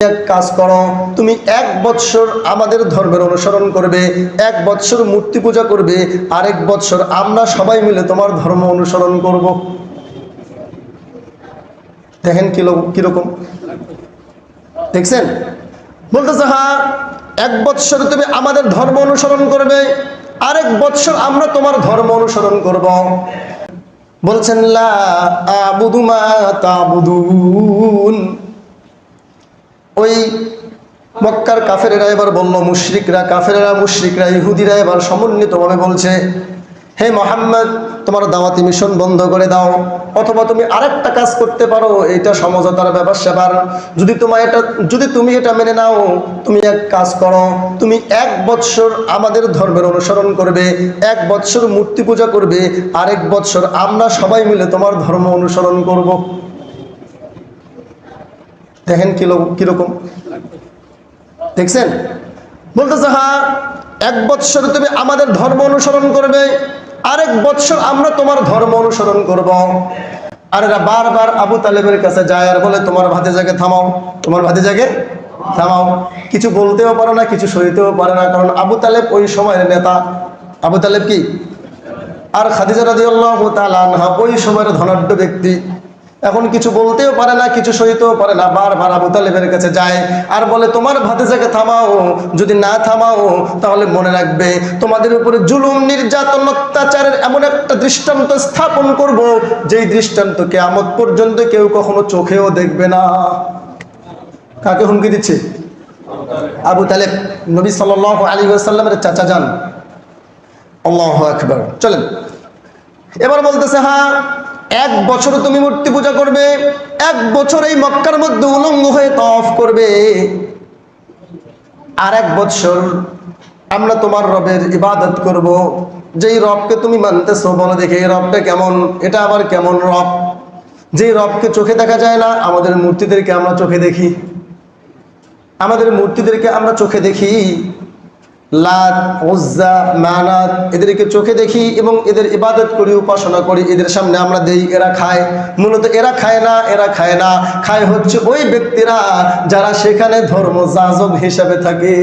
এক কাজ করো, তুমি এক বৎসর আমাদের ধর্মের অনুসরণ করবে, এক বৎসর মূর্তি পূজা করবে, আরেক বৎসর আমরা সবাই মিলে তোমার ধর্ম অনুসরণ করব। দেখেন কীরকম দেখছেন? বলতেছে হ্যাঁ এক বৎসর তুমি আমাদের ধর্ম অনুসরণ করবে, আরেক বৎসর আমরা তোমার ধর্ম অনুসরণ করব। বলছেন, লা আবুদু মা তাবুদুন। ওই মক্কার কাফেরেরা এবার বলল মুশরিকরা, কাফেরেরা মুশরিকরা, ইহুদিরা এবার সমন্বিতভাবে বলছে, হে মোহাম্মদ, তোমার দাওয়াতি মিশন বন্ধ করে দাও, অথবা তুমি আরেকটা কাজ করতে পারো, এটা সমঝোতার ব্যাপার সেবার যদি তোমার এটা, যদি তুমি এটা মেনে নাও, তুমি এক কাজ করো, তুমি এক বৎসর আমাদের ধর্মের অনুসরণ করবে, এক বৎসর মূর্তি পূজা করবে, আরেক বৎসর আমরা সবাই মিলে তোমার ধর্ম অনুসরণ করব। দেখেন কীরকম। দেখছেন? বলতেছে হ্যাঁ এক বৎসর তুমি আমাদের ধর্ম অনুসরণ করবে। আরেক বৎসর আমরা তোমার ধর্ম অনুসরণ করব। আর এরা বারবার আবু তালেবের কাছে যায় আর বলে, তোমার ভাতে জাগে থামাও, তোমার ভাতে জাগে থামাও। কিছু বলতেও পারে না, কিছু সইতেও পারে না, কারণ আবু তালেব ওই সময়ের নেতা। আবু তালেব কি? আর খাদিজা তাআলা আনহা ওই সময়ের ধনাঢ্য ব্যক্তি। এখন কিছু বলতেও পারে না, কিছু সইতেও পারে না। বারবার আবু তালেবের কাছে যায় আর বলে, তোমার ভাতিজাকে থামাও, যদি না থামাও, তাহলে মনে রাখবে তোমাদের উপরে জুলুম, নির্যাতন, অত্যাচারের এমন একটা দৃষ্টান্ত স্থাপন করব, যেই দৃষ্টান্ত কেয়ামত পর্যন্ত কেউ কখনো চোখেও দেখবে না। কাকে হুমকি দিচ্ছে? আবু তালেব, নবী সাল্লাল্লাহু আলাইহি ওয়াসাল্লামের চাচা যান। আল্লাহ আকবার। চলেন। এবার বলতেছে হ্যাঁ এক বছর তুমি মূর্তি পূজা করবে, এক বছর এই মক্কার মধ্যে উলঙ্গ হয়ে তফ করবে। আর এক বছর আমরা তোমার রবের ইবাদত করব। যেই রবকে তুমি মানতেছো বলো দেখে এই রবটা কেমন, এটা আবার কেমন রব? যেই রবকে চোখে দেখা যায় না, আমাদের মূর্তিদেরকে আমরা চোখে দেখি। আমাদের মূর্তিদেরকে আমরা চোখে দেখি। লাত মানাত, এদেরকে চোখে দেখি এবং এদের ইবাদত করি, উপাসনা করি, এদের সামনে আমরা দেই, এরা খায়। মূলত এরা খায় না, এরা খায় না। খায় হচ্ছে ওই ব্যক্তিরা যারা সেখানে ধর্ম যাজক হিসাবে থাকে।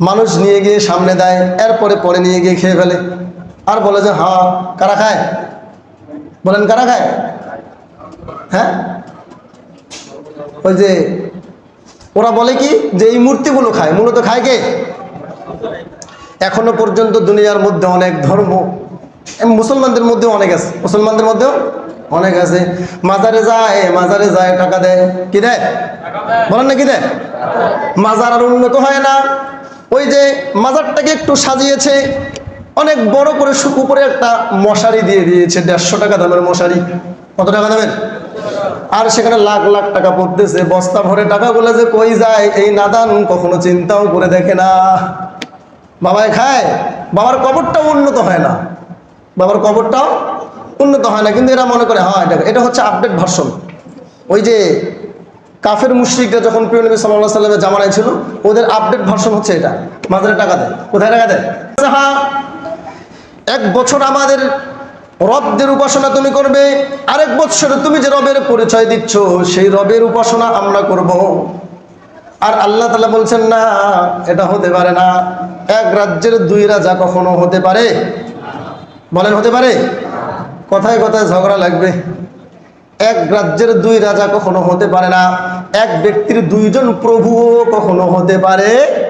মানুষ নিয়ে গিয়ে সামনে দেয়, এরপরে পরে নিয়ে গিয়ে খেয়ে ফেলে। আর বলে যে হ্যাঁ কারা খায়? বলেন, কারা খায়? হ্যাঁ? ওই যে ওরা বলে কি যে এই মূর্তিগুলো খায়। মূলত খায় কে? এখনও পর্যন্ত দুনিয়ার মধ্যে অনেক ধর্ম মুসলমানদের মধ্যেও অনেক আছে। মুসলমানদের মধ্যেও অনেক আছে। মাজারে যায় মাজারে যায়, টাকা দেয়। কি দেয়? বলেন না কি দেয়? মাজার আর উন্নত হয় না। ওই যে মাজারটাকে একটু সাজিয়েছে, অনেক বড় করে উপরে একটা মশারি দিয়ে দিয়েছে, দেড়শো টাকা দামের মশারি। কত টাকা দামের? আর সেখানে লাখ লাখ টাকা পড়তেছে, বস্তা ভরে টাকা টাকাগুলো যে কই যায়, এই নাদান কখনো চিন্তাও করে দেখে না। বাবায় খায়? বাবার কবরটাও উন্নত হয় না। বাবার কবরটাও উন্নত হয় না, কিন্তু এরা মনে করে হ্যাঁ এটা এটা হচ্ছে আপডেট ভার্সন ওই যে কাফের মুশরিকরা যখন প্রিয় নবী সাল্লাহ সাল্লামের জামানায় ছিল, ওদের আপডেট ভার্সন হচ্ছে এটা। মাঝারে টাকা দেয়। কোথায় টাকা দেয়? হ্যাঁ এক বছর আমাদের রবদের উপাসনা তুমি করবে। আরেক বৎসরে তুমি যে রবের পরিচয় দিচ্ছ, সেই রবের উপাসনা আমরা করব। আর আল্লাহ তালা বলছেন, না, এটা হতে পারে না। এক রাজ্যের দুই রাজা কখনো হতে পারে? বলেন, হতে পারে। কথায় কথায় ঝগড়া লাগবে। এক রাজ্যের দুই রাজা কখনো হতে পারে না। এক ব্যক্তির দুইজন প্রভুও কখনো হতে পারে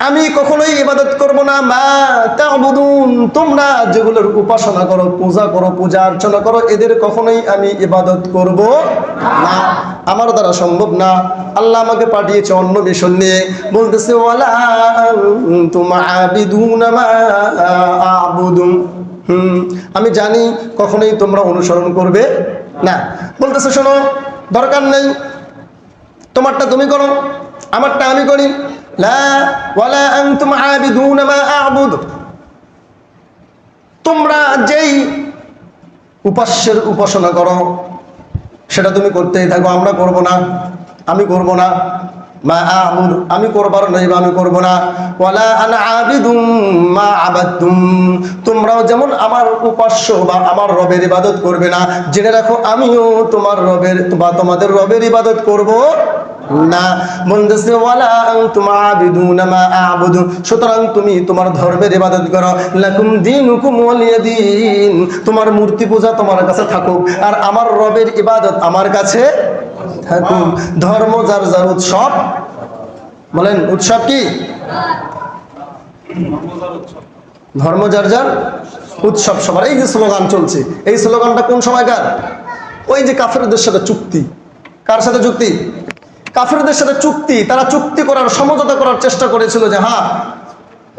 আমি কখনোই ইবাদত করব না। মা তা'বুদুন, তোমরা যেগুলোর উপাসনা করো, পূজা করো, পূজা অর্চনা করো, এদের কখনোই আমি ইবাদত করব না। আমার দ্বারা সম্ভব না। আল্লাহ আমাকে পাঠিয়েছে অন্য মিশন নিয়ে। বলতেছে, ওয়ালা তোমা আবিদুন মা আবুদু হুম, আমি জানি কখনোই তোমরা অনুসরণ করবে না। বলতেছে, শোনো, দরকার নেই। তোমারটা তুমি করো, আমারটা আমি করি। আ'বুদু। তোমরা যেই উপাস্যের উপাসনা করো, সেটা তুমি করতেই থাকো, আমরা করব না, আমি করব না। মা আবুদ, আমি করবার নই বা আমি করব না। ওয়ালা আনা আবিদুম মা আবাদতুম। তোমরাও যেমন আমার উপাস্য বা আমার রবের ইবাদত করবে না, জেনে রাখো আমিও তোমার রবের বা তোমাদের রবের ইবাদত করব। না, বলতেছে, ওয়ালা আনতুম সুতরাং তুমি তোমার ধর্মের ইবাদত করো। তোমার মূর্তি পূজা তোমার কাছে থাকুক। আর আমার রবের ইবাদত আমার কাছে থাকুক। ধর্ম যার যার উৎসব। বলেন, উৎসব কি? ধর্ম যার যার উৎসব। সবার এই যে স্লোগান চলছে, এই স্লোগানটা কোন সময়কার? ওই যে কাফেরদের সাথে চুক্তি। কার সাথে চুক্তি? কাফেরদের সাথে চুক্তি, তারা চুক্তি করার সমঝোতা করার চেষ্টা করেছিল যে হ্যাঁ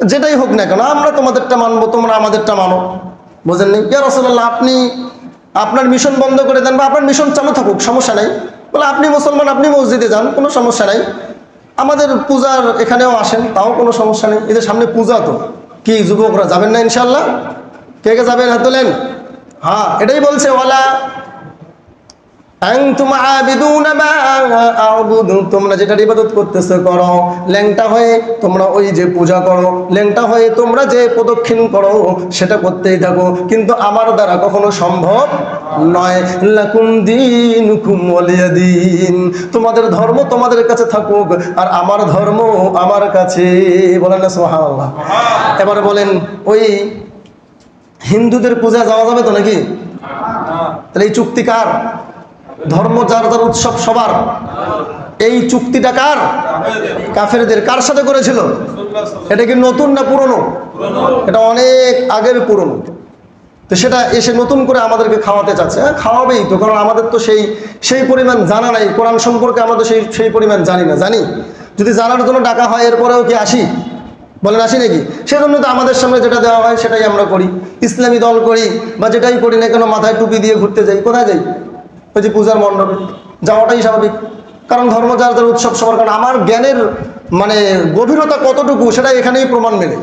যেটাই হোক না কেন, আমরা তোমাদেরটা মানবো, তোমরা আমাদেরটা মানো। বোঝেননি? ইয়া রসল্লাহ আপনি, আপনার মিশন বন্ধ করে দেন বা আপনার মিশন চালু থাকুক, সমস্যা নাই। বলে, আপনি মুসলমান, আপনি মসজিদে যান, কোনো সমস্যা নাই। আমাদের পূজার এখানেও আসেন, তাও কোনো সমস্যা নেই। এদের সামনে পূজা তো। কি যুবকরা যাবেন না ইনশাল্লাহ কে কে যাবেন হাত তোলেন? হ্যাঁ এটাই বলছে, ওয়ালা আনতুম আবিদুনা মা আ'বুদু তোমরা যেটা ইবাদত করতেছো করো। ল্যাংটা হয়ে তোমরা ওই যে পূজা করো ল্যাংটা হয়ে তোমরা যে প্রদক্ষিণ করো সেটা করতেই থাকো। কিন্তু আমার দ্বারা কখনো সম্ভব নয়। লাকুম দিন তোমাদের ধর্ম তোমাদের কাছে থাকুক আর আমার ধর্ম আমার কাছে। বলেন না সুবহানাল্লাহ। এবারে বলেন ওই হিন্দুদের পূজা যাওয়া যাবে তো নাকি? তাহলে এই চুক্তি কার? ধর্ম যার যার উৎসব সবার। এই চুক্তিটা কার? কাফেরদের। কার সাথে করেছিল? এটা কি নতুন না পুরনো? এটা অনেক আগের পুরনো। তো সেটা এসে নতুন করে আমাদেরকে খাওয়াতে চাচ্ছে। হ্যাঁ খাওয়াবেই তো, কারণ আমাদের তো সেই সেই পরিমাণ জানা নাই। কোরআন সম্পর্কে আমরা তো সেই সেই পরিমাণ জানি না। জানি? যদি জানার জন্য ডাকা হয়, এরপরেও কি আসি? বলেন, আসি নাকি? সেজন্য তো আমাদের সামনে যেটা দেওয়া হয়, সেটাই আমরা করি। ইসলামী দল করি, বা যেটাই করি না কেন, মাথায় টুপি দিয়ে ঘুরতে যাই। কোথায় যাই? ওই যে পূজার মণ্ডপে। যাওয়াটাই স্বাভাবিক। কারণ ধর্ম যার যার উৎসব সবার, কারণ আমার জ্ঞানের মানে গভীরতা কতটুকু সেটা এখানেই প্রমাণ মেলে।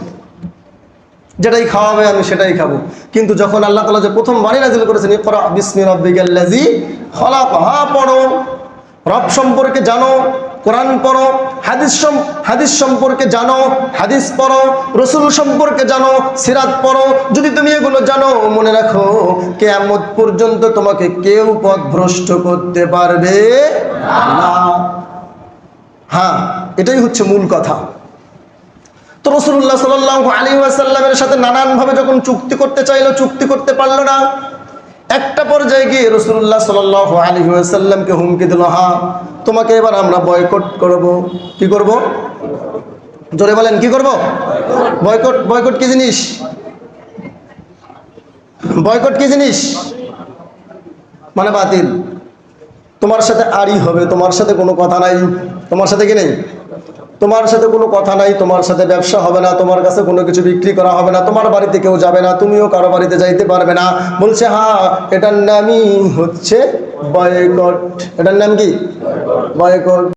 যেটাই খাওয়া হবে আমি সেটাই খাব। কিন্তু যখন আল্লাহ তালা যে প্রথম বাণী নাজিল করেছেন বিসমি রব্বিকাল্লাজি হলা হা পড়ো। রব সম্পর্কে জানো, কোরআন পড়ো হাদিস হাদিস সম্পর্কে জানো, হাদিস পড়ো, রসুল সম্পর্কে জানো, সিরাত পড়ো। যদি তুমি এগুলো জানো, মনে রাখো, কেয়ামত পর্যন্ত তোমাকে কেউ পথ ভ্রষ্ট করতে পারবে না। হ্যাঁ এটাই হচ্ছে মূল কথা। তো রসুল্লাহ সাল আলী আসাল্লামের সাথে নানানভাবে যখন চুক্তি করতে চাইলো, চুক্তি করতে পারল না একটা পর্যায়ে গিয়ে রসুল্লাহ সাল আলী সাল্লামকে হুমকি দিল, হা, তোমাকে এবার আমরা বয়কট করব। কি করব? জোরে বলেন, কি করব? বয়কট বয়কট কি জিনিস? বয়কট কি জিনিস? মানে বাতিল। তোমার সাথে আড়ি হবে, তোমার সাথে কোনো কথা নাই। তোমার সাথে কি নেই? তোমার সাথে কোনো কথা নাই, তোমার সাথে ব্যবসা হবে না, তোমার কাছে কোনো কিছু বিক্রি করা হবে না, তোমার বাড়িতে কেউ যাবে না, তুমিও কারও বাড়িতে যাইতে পারবে না। বলছে হ্যাঁ এটার নামই হচ্ছে বয়কট। এটার নাম কি? বয়কট।